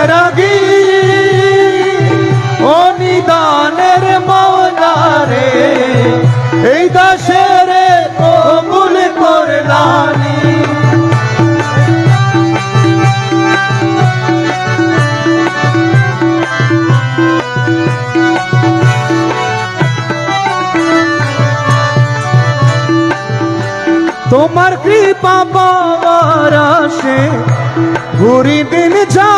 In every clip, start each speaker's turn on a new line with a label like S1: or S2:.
S1: চরগি ও নিদানের এই দাসের তোমার কৃপা পাওয়ার আসে ঘুরি দিন জামিনি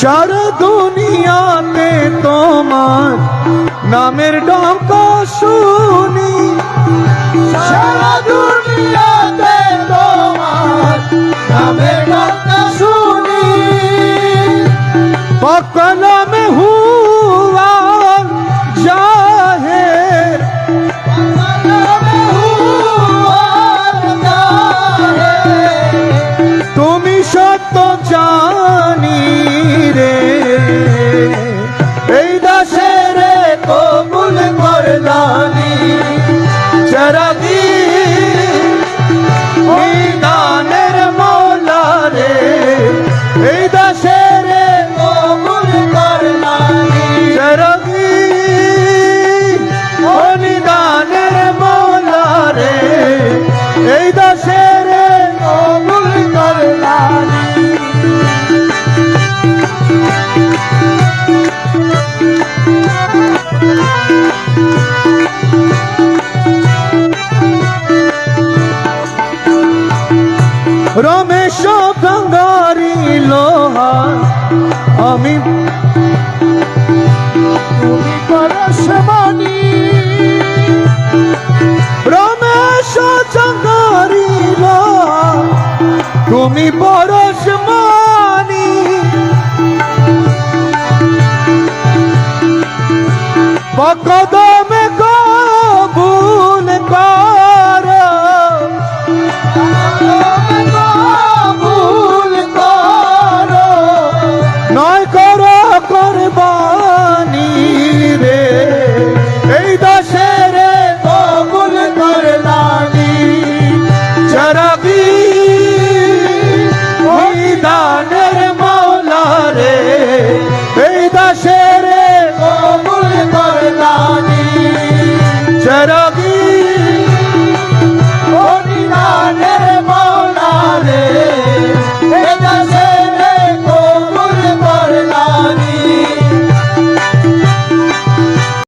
S1: সারা দুনিয়াতে তোমার নামের ডঙ্ক শুনি। সারা দুনিয়াতে তোমার নামের ডঙ্ক শুনি। রমেশ গঙ্গারি লোহা আমি তুমি পরশমণি রমেশ গঙ্গারি লোহা তুমি পকদমে রে